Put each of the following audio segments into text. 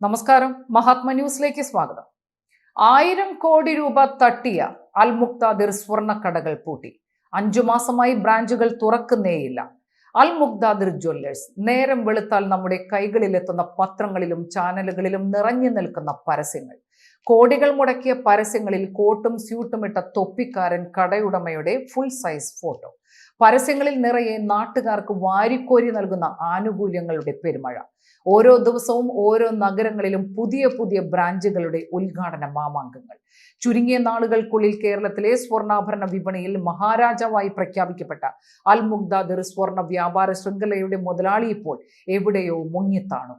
നമസ്കാരം. മഹാത്മ ന്യൂസിലേക്ക് സ്വാഗതം. ആയിരം കോടി രൂപ തട്ടിയ അൽ മുക്താദിർ സ്വർണക്കടകൾ പൂട്ടി. അഞ്ചു മാസമായി ബ്രാഞ്ചുകൾ തുറക്കുന്നേയില്ല. അൽ മുക്താദിർ ജ്വല്ലേഴ്സ് നേരം വെളുത്താൽ നമ്മുടെ കൈകളിലെത്തുന്ന പത്രങ്ങളിലും ചാനലുകളിലും നിറഞ്ഞു നിൽക്കുന്ന പരസ്യങ്ങൾ. കോടികൾ മുടക്കിയ പരസ്യങ്ങളിൽ കോട്ടും സ്യൂട്ടും ഇട്ട തൊപ്പിക്കാരൻ കടയുടമയുടെ ഫുൾ സൈസ് ഫോട്ടോ പരസ്യങ്ങളിൽ നിറയെ നാട്ടുകാർക്ക് വാരിക്കോരി നൽകുന്ന ആനുകൂല്യങ്ങളുടെ പെരുമഴ. ഓരോ ദിവസവും ഓരോ നഗരങ്ങളിലും പുതിയ പുതിയ ബ്രാഞ്ചുകളുടെ ഉദ്ഘാടന മാമാങ്കങ്ങൾ. ചുരുങ്ങിയ നാളുകൾക്കുള്ളിൽ കേരളത്തിലെ സ്വർണാഭരണ വിപണിയിൽ മഹാരാജാവായി പ്രഖ്യാപിക്കപ്പെട്ട അൽ മുഗ്ദാദിർ സ്വർണ വ്യാപാര ശൃംഖലയുടെ മുതലാളി ഇപ്പോൾ എവിടെയോ മുങ്ങിത്താണു.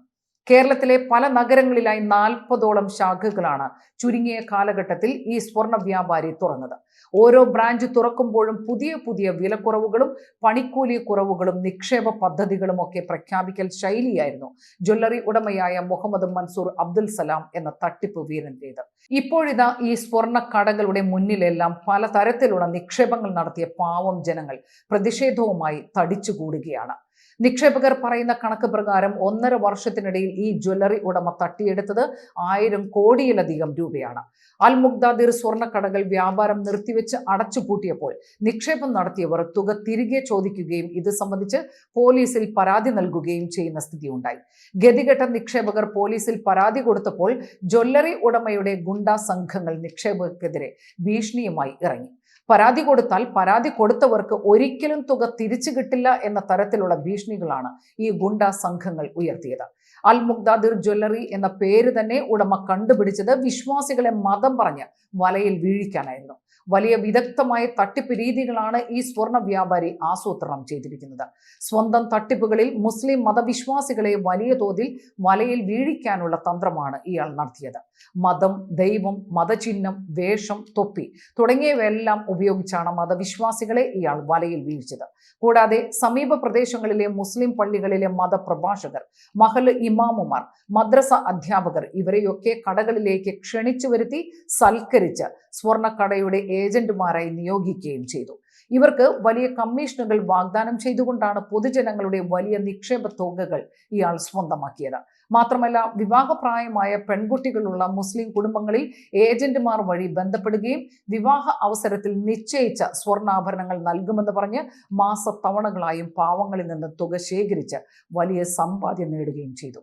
കേരളത്തിലെ പല നഗരങ്ങളിലായി നാൽപ്പതോളം ശാഖകളാണ് ചുരുങ്ങിയ കാലഘട്ടത്തിൽ ഈ സ്വർണ വ്യാപാരി തുറന്നത്. ഓരോ ബ്രാഞ്ച് തുറക്കുമ്പോഴും പുതിയ പുതിയ വിലക്കുറവുകളും പണിക്കൂലി കുറവുകളും നിക്ഷേപ പദ്ധതികളും ഒക്കെ പ്രഖ്യാപിക്കൽ ശൈലിയായിരുന്നു ജ്വല്ലറി ഉടമയായ മുഹമ്മദ് മൻസൂർ അബ്ദുൽ സലാം എന്ന തട്ടിപ്പ് വീരന്റേത് ഇപ്പോഴിതാ ഈ സ്വർണ കടകളുടെ മുന്നിലെല്ലാം പലതരത്തിലുള്ള നിക്ഷേപങ്ങൾ നടത്തിയ പാവം ജനങ്ങൾ പ്രതിഷേധവുമായി തടിച്ചുകൂടുകയാണ്. നിക്ഷേപകർ പറയുന്ന കണക്ക് പ്രകാരം ഒന്നര വർഷത്തിനിടയിൽ ഈ ജ്വല്ലറി ഉടമ തട്ടിയെടുത്തത് ആയിരം കോടിയിലധികം രൂപയാണ്. അൽ മുഗ്ദാദിർ സ്വർണക്കടകൾ വ്യാപാരം നിർത്തിവെച്ച് അടച്ചുപൂട്ടിയപ്പോൾ നിക്ഷേപം നടത്തിയവർ തുക തിരികെ ചോദിക്കുകയും ഇത് സംബന്ധിച്ച് പോലീസിൽ പരാതി നൽകുകയും ചെയ്യുന്ന സ്ഥിതിയുണ്ടായി. ഗതികെട്ട നിക്ഷേപകർ പോലീസിൽ പരാതി കൊടുത്തപ്പോൾ ജ്വല്ലറി ഉടമയുടെ ഗുണ്ടാ സംഘങ്ങൾ നിക്ഷേപകർക്കെതിരെ ഭീഷണിയുമായി ഇറങ്ങി. പരാതി കൊടുത്താൽ പരാതി കൊടുത്തവർക്ക് ഒരിക്കലും തുക തിരിച്ചു കിട്ടില്ല എന്ന തരത്തിലുള്ള ഭീഷണികളാണ് ഈ ഗുണ്ട സംഘങ്ങൾ ഉയർത്തിയത്. അൽ മുഗ്ദാദിർ ജ്വല്ലറി എന്ന പേര് തന്നെ ഉടമ കണ്ടുപിടിച്ചത് വിശ്വാസികളെ മതം പറഞ്ഞ് വലയിൽ വീഴിക്കാനായിരുന്നു. വലിയ വിദഗ്ധമായ തട്ടിപ്പ് രീതികളാണ് ഈ സ്വർണ വ്യാപാരി ആസൂത്രണം ചെയ്തിരിക്കുന്നത്. സ്വന്തം തട്ടിപ്പുകളിൽ മുസ്ലിം മതവിശ്വാസികളെ വലിയ തോതിൽ വലയിൽ വീഴിക്കാനുള്ള തന്ത്രമാണ് ഇയാൾ നടത്തിയത്. മതം ദൈവം മതചിഹ്നം വേഷം തൊപ്പി തുടങ്ങിയവയെല്ലാം ഉപയോഗിച്ചാണ് മതവിശ്വാസികളെ ഇയാൾ വലയിൽ വീഴ്ചത് കൂടാതെ സമീപ പ്രദേശങ്ങളിലെ മുസ്ലിം പള്ളികളിലെ മതപ്രഭാഷകർ മഹൽ ഇമാമുമാർ മദ്രസ അധ്യാപകർ ഇവരെയൊക്കെ കടകളിലേക്ക് ക്ഷണിച്ചു വരുത്തി സൽക്കരിച്ച് സ്വർണക്കടയുടെ ഏജന്റുമാരായി നിയോഗിക്കുകയും ചെയ്തു. ഇവർക്ക് വലിയ കമ്മീഷനുകൾ വാഗ്ദാനം ചെയ്തുകൊണ്ടാണ് പൊതുജനങ്ങളുടെ വലിയ നിക്ഷേപ തുകകൾ ഇയാൾ സ്വന്തമാക്കിയത്. മാത്രമല്ല വിവാഹപ്രായമായ പെൺകുട്ടികളുള്ള മുസ്ലിം കുടുംബങ്ങളിൽ ഏജന്റുമാർ വഴി ബന്ധപ്പെടുകയും വിവാഹ അവസരത്തിൽ നിശ്ചയിച്ച സ്വർണാഭരണങ്ങൾ നൽകുമെന്ന് പറഞ്ഞ് മാസത്തവണകളായും പാവങ്ങളിൽ നിന്ന് തുക ശേഖരിച്ച് വലിയ സമ്പാദ്യം നേടുകയും ചെയ്തു.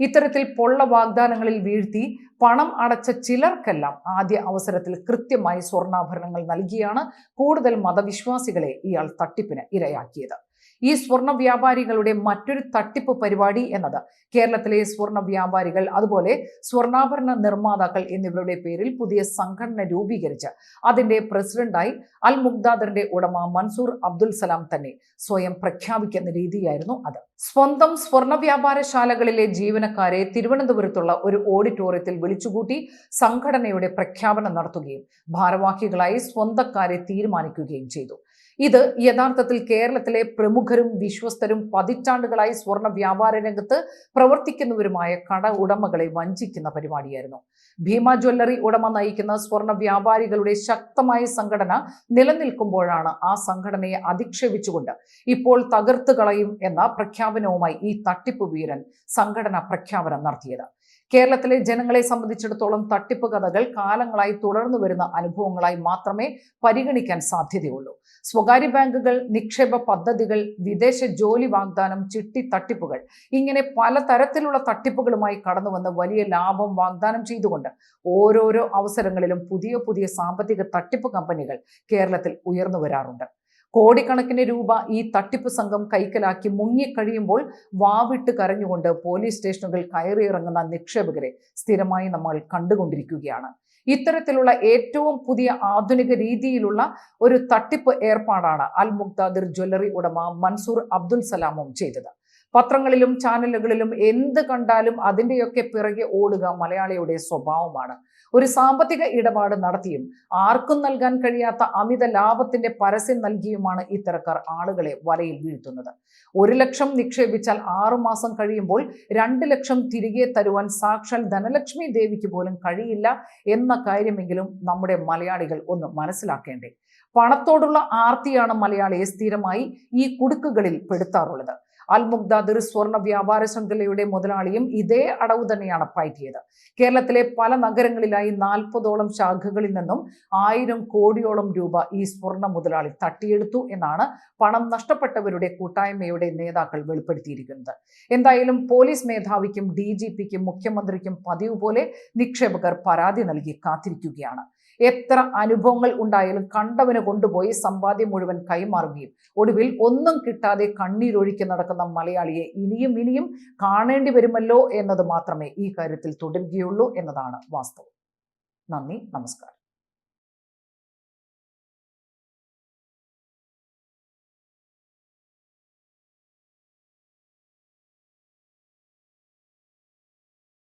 ഇത്തരത്തിൽ പൊള്ള വാഗ്ദാനങ്ങളിൽ വീഴ്ത്തി പണം അടച്ച ചിലർക്കെല്ലാം ആദ്യ അവസരത്തിൽ കൃത്യമായി സ്വർണാഭരണങ്ങൾ നൽകിയാണ് കൂടുതൽ മതവിശ്വാസികളെ ഇയാൾ തട്ടിപ്പിന് ഇരയാക്കിയത്. ഈ സ്വർണ വ്യാപാരികളുടെ മറ്റൊരു തട്ടിപ്പ് പരിപാടി എന്നത്. കേരളത്തിലെ സ്വർണ വ്യാപാരികൾ അതുപോലെ സ്വർണാഭരണ നിർമ്മാതാക്കൾ എന്നിവരുടെ പേരിൽ പുതിയ സംഘടന രൂപീകരിച്ച് അതിന്റെ പ്രസിഡന്റായി അൽ മുഗ്ദാദറിന്റെ ഉടമ മൻസൂർ അബ്ദുൽ സലാം തന്നെ സ്വയം പ്രഖ്യാപിക്കുന്ന രീതിയായിരുന്നു അത്. സ്വന്തം സ്വർണ വ്യാപാരശാലകളിലെ ജീവനക്കാരെ തിരുവനന്തപുരത്തുള്ള ഒരു ഓഡിറ്റോറിയത്തിൽ വിളിച്ചുകൂട്ടി സംഘടനയുടെ പ്രഖ്യാപനം നടത്തുകയും ഭാരവാഹികളായി സ്വന്തക്കാരെ തീരുമാനിക്കുകയും ചെയ്തു. ഇത് യഥാർത്ഥത്തിൽ കേരളത്തിലെ പ്രമുഖരും വിശ്വസ്തരും പതിറ്റാണ്ടുകളായി സ്വർണ വ്യാപാര രംഗത്ത് പ്രവർത്തിക്കുന്നവരുമായ കട ഉടമകളെ വഞ്ചിക്കുന്ന പരിപാടിയായിരുന്നു. ഭീമ ജ്വല്ലറി ഉടമ നയിക്കുന്ന സ്വർണ വ്യാപാരികളുടെ ശക്തമായ സംഘടന നിലനിൽക്കുമ്പോഴാണ് ആ സംഘടനയെ അധിക്ഷേപിച്ചുകൊണ്ട് ഇപ്പോൾ തകർത്തു കളയും എന്ന പ്രഖ്യാപനവുമായി ഈ തട്ടിപ്പ് വീരൻ സംഘടന പ്രഖ്യാപനം നടത്തിയത്. കേരളത്തിലെ ജനങ്ങളെ സംബന്ധിച്ചിടത്തോളം തട്ടിപ്പ് കഥകൾ കാലങ്ങളായി തുടർന്നു വരുന്ന അനുഭവങ്ങളായി മാത്രമേ പരിഗണിക്കാൻ സാധ്യതയുള്ളൂ. സ്വകാര്യ ബാങ്കുകൾ നിക്ഷേപ പദ്ധതികൾ വിദേശ ജോലി വാഗ്ദാനം ചിട്ടി തട്ടിപ്പുകൾ ഇങ്ങനെ പലതരത്തിലുള്ള തട്ടിപ്പുകളുമായി കടന്നുവന്ന് വലിയ ലാഭം വാഗ്ദാനം ചെയ്തുകൊണ്ട് ഓരോരോ അവസരങ്ങളിലും പുതിയ പുതിയ സാമ്പത്തിക തട്ടിപ്പ് കമ്പനികൾ കേരളത്തിൽ ഉയർന്നു വരാറുണ്ട്. കോടിക്കണക്കിന് രൂപ ഈ തട്ടിപ്പ് സംഘം കൈക്കലാക്കി മുങ്ങിക്കഴിയുമ്പോൾ വാവിട്ട് കരഞ്ഞുകൊണ്ട് പോലീസ് സ്റ്റേഷനുകൾ കയറിയിറങ്ങുന്ന നിക്ഷേപകരെ സ്ഥിരമായി നമ്മൾ കണ്ടുകൊണ്ടിരിക്കുകയാണ്. ഇത്തരത്തിലുള്ള ഏറ്റവും പുതിയ ആധുനിക രീതിയിലുള്ള ഒരു തട്ടിപ്പ് ഏർപ്പാടാണ് അൽ മുക്താദിർ ജ്വല്ലറി ഉടമ മൻസൂർ അബ്ദുൽ സലാമും ചെയ്തത്. പത്രങ്ങളിലും ചാനലുകളിലും എന്ത് കണ്ടാലും അതിന്റെയൊക്കെ പിറകെ ഓടുക മലയാളിയുടെ സ്വഭാവമാണ്. ഒരു സാമ്പത്തിക ഇടപാട് നടത്തിയും ആർക്കും നൽകാൻ കഴിയാത്ത അമിത ലാഭത്തിന്റെ പരസ്യം നൽകിയുമാണ് ഇത്തരക്കാർ ആളുകളെ വലയിൽ വീഴ്ത്തുന്നത്. ഒരു ലക്ഷം നിക്ഷേപിച്ചാൽ ആറു മാസം കഴിയുമ്പോൾ രണ്ട് ലക്ഷം തിരികെ തരുവാൻ സാക്ഷാൽ ധനലക്ഷ്മി ദേവിക്ക് പോലും കഴിയില്ല എന്ന കാര്യമെങ്കിലും നമ്മുടെ മലയാളികൾ ഒന്ന് മനസ്സിലാക്കേണ്ടേ. പണത്തോടുള്ള ആർത്തിയാണ് മലയാളിയെ സ്ഥിരമായി ഈ കുടുക്കുകളിൽ പെടുത്താറുള്ളത്. അൽമുഗ്ദാദിർ സ്വർണ വ്യാപാര ശൃംഖലയുടെ മുതലാളിയും ഇതേ അടവ് തന്നെയാണ് പയറ്റിയത്. കേരളത്തിലെ പല നഗരങ്ങളിലായി നാൽപ്പതോളം ശാഖകളിൽ നിന്നും ആയിരം കോടിയോളം രൂപ ഈ സ്വർണ മുതലാളി തട്ടിയെടുത്തു എന്നാണ് പണം നഷ്ടപ്പെട്ടവരുടെ കൂട്ടായ്മയുടെ നേതാക്കൾ വെളിപ്പെടുത്തിയിരിക്കുന്നത്. എന്തായാലും പോലീസ് മേധാവിക്കും ഡി ജി പിക്കും മുഖ്യമന്ത്രിക്കും പതിവ് പോലെ നിക്ഷേപകർ പരാതി നൽകി കാത്തിരിക്കുകയാണ്. എത്ര അനുഭവങ്ങൾ ഉണ്ടായാലും കണ്ടവന് കൊണ്ടുപോയി സമ്പാദ്യം മുഴുവൻ കൈമാറുകയും ഒടുവിൽ ഒന്നും കിട്ടാതെ കണ്ണീരൊഴുക്കി നടക്കുന്ന മലയാളിയെ ഇനിയും ഇനിയും കാണേണ്ടി വരുമല്ലോ എന്നത് മാത്രമേ ഈ കാര്യത്തിൽ തുടരുകയുള്ളൂ എന്നതാണ് വാസ്തവം. നന്ദി നമസ്കാരം.